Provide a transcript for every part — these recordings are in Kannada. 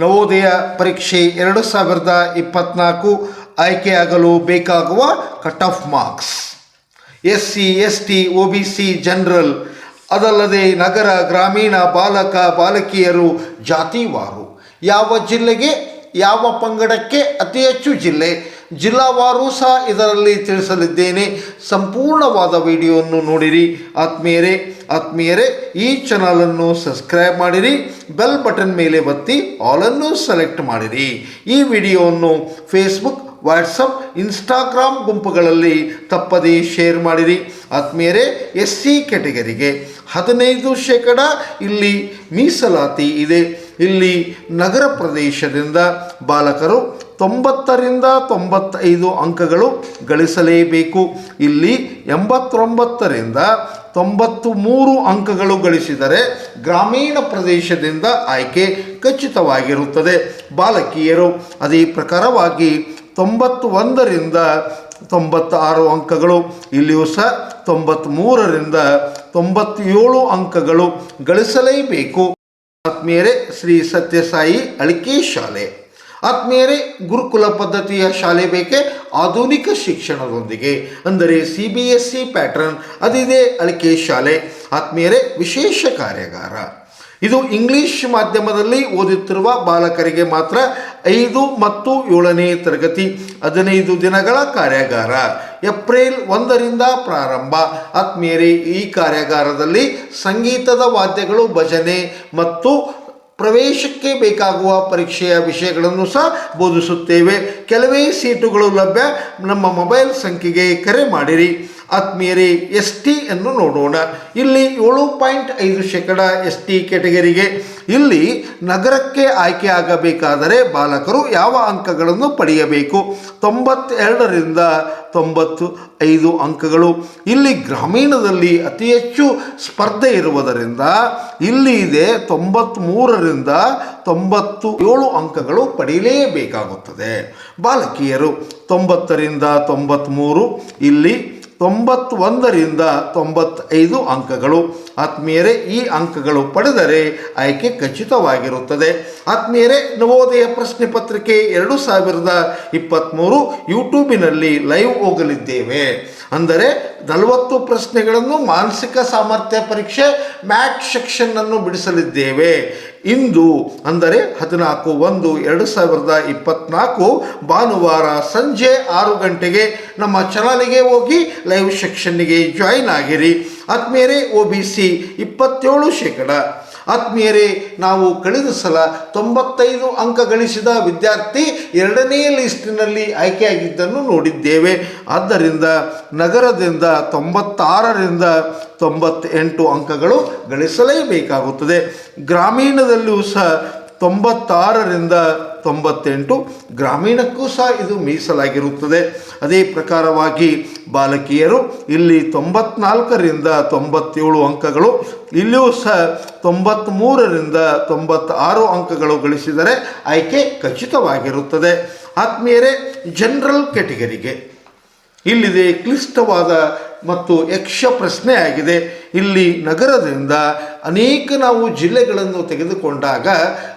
ನವೋದಯ ಪರೀಕ್ಷೆ ಎರಡು ಸಾವಿರದ ಇಪ್ಪತ್ನಾಲ್ಕು ಆಯ್ಕೆಯಾಗಲು ಬೇಕಾಗುವ cut off marks. S C S T O B C general, ಅದಲ್ಲದೆ ನಗರ ಗ್ರಾಮೀಣ ಬಾಲಕ, ಬಾಲಕಿಯರು, ಜಾತಿವಾರು. ಯಾವ ಜಿಲ್ಲೆಗೆ, ಯಾವ ಪಂಗಡಕ್ಕೆ ಅತಿ ಹೆಚ್ಚು ಜಿಲ್ಲೆ? ಜಿಲ್ಲಾವಾರು ಸಹ ಇದರಲ್ಲಿ ತಿಳಿಸಲಿದ್ದೇನೆ. ಸಂಪೂರ್ಣವಾದ ವಿಡಿಯೋವನ್ನು ನೋಡಿರಿ. ಆತ್ಮೀಯರೇ ಆತ್ಮೀಯರೇ, ಈ ಚಾನಲನ್ನು ಸಬ್ಸ್ಕ್ರೈಬ್ ಮಾಡಿರಿ. ಬೆಲ್ ಬಟನ್ ಮೇಲೆ ಒತ್ತಿ ಆಲನ್ನು ಸೆಲೆಕ್ಟ್ ಮಾಡಿರಿ. ಈ ವಿಡಿಯೋವನ್ನು ಫೇಸ್ಬುಕ್ ವಾಟ್ಸಪ್ ಇನ್ಸ್ಟಾಗ್ರಾಮ್ ಗುಂಪುಗಳಲ್ಲಿ ತಪ್ಪದೇ ಶೇರ್ ಮಾಡಿರಿ. ಆತ್ಮೀಯರೇ ಎಸ್ ಸಿ ಕೆಟಗರಿಗೆ ಹದಿನೈದು ಶೇಕಡ ಇಲ್ಲಿ ಮೀಸಲಾತಿ ಇದೆ. ಇಲ್ಲಿ ನಗರ ಪ್ರದೇಶದಿಂದ ಬಾಲಕರು ತೊಂಬತ್ತರಿಂದ ತೊಂಬತ್ತೈದು ಅಂಕಗಳು ಗಳಿಸಲೇಬೇಕು. ಇಲ್ಲಿ ಎಂಬತ್ತೊಂಬತ್ತರಿಂದ ತೊಂಬತ್ತು ಮೂರು ಅಂಕಗಳು ಗಳಿಸಿದರೆ ಗ್ರಾಮೀಣ ಪ್ರದೇಶದಿಂದ ಆಯ್ಕೆ ಖಚಿತವಾಗಿರುತ್ತದೆ. ಬಾಲಕಿಯರು ಅದೇ ಪ್ರಕಾರವಾಗಿ ತೊಂಬತ್ತು ಒಂದರಿಂದ ತೊಂಬತ್ತಾರು ಅಂಕಗಳು, ಇಲ್ಲಿಯೂ ಸಹ ತೊಂಬತ್ತ್ಮೂರರಿಂದ ತೊಂಬತ್ತೇಳು ಅಂಕಗಳು ಗಳಿಸಲೇಬೇಕು. ಆತ್ಮೀಯರೇ, ಶ್ರೀ ಸತ್ಯಸಾಯಿ ಅಳಿಕೆ ಶಾಲೆ. ಆತ್ಮೀಯರೇ, ಗುರುಕುಲ ಪದ್ಧತಿಯ ಶಾಲೆ ಬೇಕೆ ಆಧುನಿಕ ಶಿಕ್ಷಣದೊಂದಿಗೆ. ಅಂದರೆ C B S C pattern ಅದಿದೆ ಅಳಿಕೆ ಶಾಲೆ. ಆತ್ಮೀಯರೇ, ವಿಶೇಷ ಕಾರ್ಯಾಗಾರ. ಇದು ಇಂಗ್ಲಿಷ್ ಮಾಧ್ಯಮದಲ್ಲಿ ಓದುತ್ತಿರುವ ಬಾಲಕರಿಗೆ ಮಾತ್ರ ಐದು ಮತ್ತು ಏಳನೇ ತರಗತಿ, ಹದಿನೈದು ದಿನಗಳ ಕಾರ್ಯಾಗಾರ. ಏಪ್ರಿಲ್ ಒಂದರಿಂದ ಪ್ರಾರಂಭ. ಆತ್ಮೀಯರೇ, ಈ ಕಾರ್ಯಾಗಾರದಲ್ಲಿ ಸಂಗೀತದ ವಾದ್ಯಗಳು ಭಜನೆ ಮತ್ತು ಪ್ರವೇಶಕ್ಕೆ ಬೇಕಾಗುವ ಪರೀಕ್ಷೆಯ ವಿಷಯಗಳನ್ನು ಸಹ ಬೋಧಿಸುತ್ತೇವೆ. ಕೆಲವೇ ಸೀಟುಗಳು ಲಭ್ಯ. ನಮ್ಮ ಮೊಬೈಲ್ ಸಂಖ್ಯೆಗೆ ಕರೆ ಮಾಡಿರಿ. ಆತ್ಮೀಯರೇ, ಎಸ್ ಟಿ ಅನ್ನು ನೋಡೋಣ. ಇಲ್ಲಿ ಏಳು ಪಾಯಿಂಟ್ ಐದು ಶೇಕಡ ಎಸ್ ಟಿ ಕೆಟಗರಿಗೆ ಇಲ್ಲಿ ನಗರಕ್ಕೆ ಆಯ್ಕೆ ಆಗಬೇಕಾದರೆ ಬಾಲಕರು ಯಾವ ಅಂಕಗಳನ್ನು ಪಡೆಯಬೇಕು? ತೊಂಬತ್ತೆರಡರಿಂದ ತೊಂಬತ್ತು ಐದು ಅಂಕಗಳು. ಇಲ್ಲಿ ಗ್ರಾಮೀಣದಲ್ಲಿ ಅತಿ ಹೆಚ್ಚು ಸ್ಪರ್ಧೆ ಇರುವುದರಿಂದ ಇಲ್ಲಿ ಇದೆ ತೊಂಬತ್ತ್ಮೂರರಿಂದ ತೊಂಬತ್ತು ಏಳು ಅಂಕಗಳು ಪಡೆಯಲೇಬೇಕಾಗುತ್ತದೆ. ಬಾಲಕಿಯರು ತೊಂಬತ್ತರಿಂದ ತೊಂಬತ್ತ್ಮೂರು ಇಲ್ಲಿ ತೊಂಬತ್ತೊಂದರಿಂದ ತೊಂಬತ್ತೈದು ಅಂಕಗಳು. ಆತ್ಮೀಯರೇ, ಈ ಅಂಕಗಳು ಪಡೆದರೆ ಆಯ್ಕೆ ಖಚಿತವಾಗಿರುತ್ತದೆ. ಆತ್ಮೀಯರೇ, ನವೋದಯ ಪ್ರಶ್ನೆ ಪತ್ರಿಕೆ ಎರಡು ಸಾವಿರದ ಇಪ್ಪತ್ತ್ಮೂರು ಯೂಟ್ಯೂಬಿನಲ್ಲಿ ಲೈವ್ ಹೋಗಲಿದ್ದೇವೆ. ಅಂದರೆ ನಲವತ್ತು ಪ್ರಶ್ನೆಗಳನ್ನು ಮಾನಸಿಕ ಸಾಮರ್ಥ್ಯ ಪರೀಕ್ಷೆ ಮ್ಯಾಟ್ ಸೆಕ್ಷನ್ನನ್ನು ಬಿಡಿಸಲಿದ್ದೇವೆ. ಇಂದು ಅಂದರೆ ಹದಿನಾಲ್ಕು ಒಂದು ಎರಡು ಸಾವಿರದ ಇಪ್ಪತ್ನಾಲ್ಕು ಭಾನುವಾರ ಸಂಜೆ ಆರು ಗಂಟೆಗೆ ನಮ್ಮ ಚಾನಲ್ಗೆ ಹೋಗಿ ಲೈವ್ ಸೆಕ್ಷನ್ನಿಗೆ ಜಾಯಿನ್ ಆಗಿರಿ. ಆತ್ಮೀಯರೇ ಒ ಬಿ ಸಿ ಇಪ್ಪತ್ತೇಳು ಶೇಕಡ. ಆತ್ಮೀಯರೇ, ನಾವು ಕಳೆದ ಸಲ ತೊಂಬತ್ತೈದು ಅಂಕ ಗಳಿಸಿದ ವಿದ್ಯಾರ್ಥಿ ಎರಡನೇ ಲಿಸ್ಟಿನಲ್ಲಿ ಆಯ್ಕೆಯಾಗಿದ್ದನ್ನು ನೋಡಿದ್ದೇವೆ. ಆದ್ದರಿಂದ ನಗರದಿಂದ ತೊಂಬತ್ತಾರರಿಂದ ತೊಂಬತ್ತೆಂಟು ಅಂಕಗಳು ಗಳಿಸಲೇಬೇಕಾಗುತ್ತದೆ. ಗ್ರಾಮೀಣದಲ್ಲೂ ಸಹ ತೊಂಬತ್ತಾರರಿಂದ ತೊಂಬತ್ತೆಂಟು, ಗ್ರಾಮೀಣಕ್ಕೂ ಸಹ ಇದು ಮೀಸಲಾಗಿರುತ್ತದೆ. ಅದೇ ಪ್ರಕಾರವಾಗಿ ಬಾಲಕಿಯರು. ಇಲ್ಲಿ ತೊಂಬತ್ನಾಲ್ಕರಿಂದ ತೊಂಬತ್ತೇಳು ಅಂಕಗಳು. ಇಲ್ಲಿಯೂ ಸಹ ತೊಂಬತ್ತ್ಮೂರರಿಂದ ತೊಂಬತ್ತಾರು ಅಂಕಗಳು ಗಳಿಸಿದರೆ ಆಯ್ಕೆ ಖಚಿತವಾಗಿರುತ್ತದೆ. ಆತ್ಮೀಯರೇ ಜನರಲ್ ಕ್ಯಾಟಗರಿಗೆ ಇಲ್ಲಿದೆ ಕ್ಲಿಷ್ಟವಾದ ಮತ್ತು ಯಕ್ಷ ಪ್ರಶ್ನೆ ಆಗಿದೆ. ಇಲ್ಲಿ ನಗರದಿಂದ ಅನೇಕ ನಾವು ಜಿಲ್ಲೆಗಳನ್ನು ತೆಗೆದುಕೊಂಡಾಗ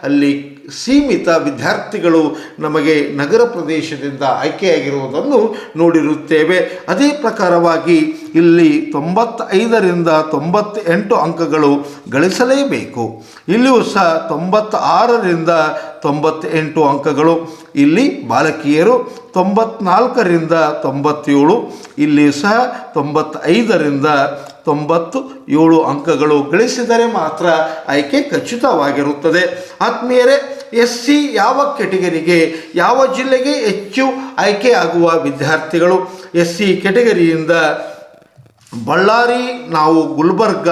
ಅಲ್ಲಿ ಸೀಮಿತ ವಿದ್ಯಾರ್ಥಿಗಳು ನಮಗೆ ನಗರ ಪ್ರದೇಶದಿಂದ ಆಯ್ಕೆಯಾಗಿರುವುದನ್ನು ನೋಡಿರುತ್ತೇವೆ. ಅದೇ ಪ್ರಕಾರವಾಗಿ ಇಲ್ಲಿ ತೊಂಬತ್ತೈದರಿಂದ ತೊಂಬತ್ತೆಂಟು ಅಂಕಗಳು ಗಳಿಸಲೇಬೇಕು. ಇಲ್ಲಿಯೂ ಸಹ ತೊಂಬತ್ತಾರರಿಂದ ತೊಂಬತ್ತೆಂಟು ಅಂಕಗಳು. ಇಲ್ಲಿ ಬಾಲಕಿಯರು ತೊಂಬತ್ನಾಲ್ಕರಿಂದ ತೊಂಬತ್ತೇಳು. ಇಲ್ಲಿ ಸಹ ತೊಂಬತ್ತೈದರಿಂದ ತೊಂಬತ್ತು ಏಳು ಅಂಕಗಳು ಗಳಿಸಿದರೆ ಮಾತ್ರ ಆಯ್ಕೆ ಖಚಿತವಾಗಿರುತ್ತದೆ. ಆತ್ಮೀಯರೇ ಎಸ್ ಸಿ ಯಾವ ಕೆಟಗರಿಗೆ ಯಾವ ಜಿಲ್ಲೆಗೆ ಹೆಚ್ಚು ಆಯ್ಕೆ ಆಗುವ ವಿದ್ಯಾರ್ಥಿಗಳು? ಎಸ್ ಸಿ ಕೆಟಗರಿಯಿಂದ ಬಳ್ಳಾರಿ, ನಾವು ಗುಲ್ಬರ್ಗ,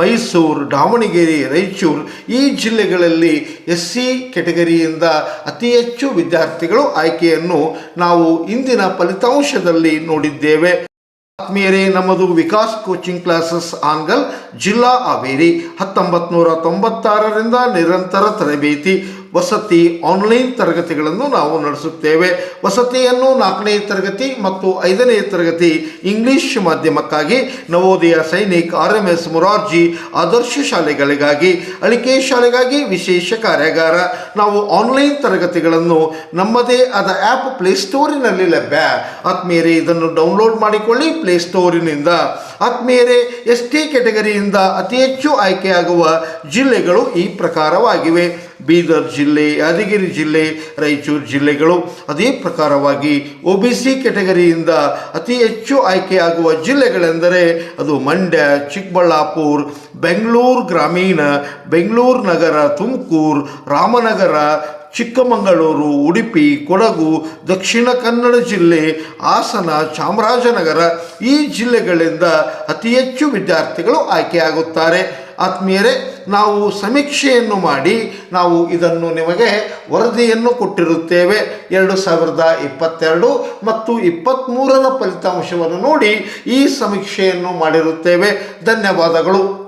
ಮೈಸೂರು, ದಾವಣಗೆರೆ, ರಾಯಚೂರು ಈ ಜಿಲ್ಲೆಗಳಲ್ಲಿ ಎಸ್ ಸಿ ಕೆಟಗರಿಯಿಂದ ಅತಿ ಹೆಚ್ಚು ವಿದ್ಯಾರ್ಥಿಗಳು ಆಯ್ಕೆಯನ್ನು ನಾವು ಇಂದಿನ ಫಲಿತಾಂಶದಲ್ಲಿ ನೋಡಿದ್ದೇವೆ. ಆತ್ಮೀಯರೇ ನಮ್ಮದು ವಿಕಾಸ್ ಕೋಚಿಂಗ್ ಕ್ಲಾಸಸ್ ಆನ್ಗಲ್ ಜಿಲ್ಲಾ ಹಾವೇರಿ ಹತ್ತೊಂಬತ್ತು ನೂರ ತೊಂಬತ್ತಾರರಿಂದ ನಿರಂತರ ತರಬೇತಿ. ವಸತಿ ಆನ್ಲೈನ್ ತರಗತಿಗಳನ್ನು ನಾವು ನಡೆಸುತ್ತೇವೆ. ವಸತಿಯನ್ನು ನಾಲ್ಕನೇ ತರಗತಿ ಮತ್ತು ಐದನೇ ತರಗತಿ English ಮಾಧ್ಯಮಕ್ಕಾಗಿ Navodaya Sainik R M S Morarji Adarsha ಶಾಲೆಗಳಿಗಾಗಿ, Alike ಶಾಲೆಗಾಗಿ ವಿಶೇಷ ಕಾರ್ಯಾಗಾರ. ನಾವು ಆನ್ಲೈನ್ ತರಗತಿಗಳನ್ನು ನಮ್ಮದೇ ಆದ ಆ್ಯಪ್ ಪ್ಲೇಸ್ಟೋರಿನಲ್ಲಿ ಲಭ್ಯ. ಆತ್ಮೀಯರೇ, ಇದನ್ನು ಡೌನ್ಲೋಡ್ ಮಾಡಿಕೊಳ್ಳಿ ಪ್ಲೇಸ್ಟೋರಿನಿಂದ ಆತ್ಮೀಯರೇ, ಎಸ್ ಟಿ ಕೆಟಗರಿಯಿಂದ ಅತಿ ಹೆಚ್ಚು ಆಯ್ಕೆಯಾಗುವ ಜಿಲ್ಲೆಗಳು ಈ ಪ್ರಕಾರವಾಗಿವೆ. ಬೀದರ್ ಜಿಲ್ಲೆ, ಯಾದಗಿರಿ ಜಿಲ್ಲೆ, ರಾಯಚೂರು ಜಿಲ್ಲೆಗಳು ಅದೇ ಪ್ರಕಾರವಾಗಿ ಒ ಬಿ ಸಿ ಕೆಟಗರಿಯಿಂದ ಅತಿ ಹೆಚ್ಚು ಆಯ್ಕೆಯಾಗುವ ಜಿಲ್ಲೆಗಳೆಂದರೆ ಅದು ಮಂಡ್ಯ, ಚಿಕ್ಕಬಳ್ಳಾಪುರ, ಬೆಂಗಳೂರು ಗ್ರಾಮೀಣ, ಬೆಂಗಳೂರು ನಗರ, ತುಮಕೂರು, ರಾಮನಗರ, ಚಿಕ್ಕಮಗಳೂರು, ಉಡುಪಿ, ಕೊಡಗು, ದಕ್ಷಿಣ ಕನ್ನಡ ಜಿಲ್ಲೆ, ಹಾಸನ, ಚಾಮರಾಜನಗರ ಈ ಜಿಲ್ಲೆಗಳಿಂದ ಅತಿ ಹೆಚ್ಚು ವಿದ್ಯಾರ್ಥಿಗಳು ಆಯ್ಕೆಯಾಗುತ್ತಾರೆ. ಆತ್ಮೀಯರೇ, ನಾವು ಸಮೀಕ್ಷೆಯನ್ನು ಮಾಡಿ, ನಾವು ಇದನ್ನು ನಿಮಗೆ ವರದಿಯನ್ನು ಕೊಟ್ಟಿರುತ್ತೇವೆ. ಎರಡು ಸಾವಿರದ ಇಪ್ಪತ್ತೆರಡು ಮತ್ತು ಇಪ್ಪತ್ತ್ಮೂರರ ಫಲಿತಾಂಶವನ್ನು ನೋಡಿ ಈ ಸಮೀಕ್ಷೆಯನ್ನು ಮಾಡಿರುತ್ತೇವೆ. ಧನ್ಯವಾದಗಳು.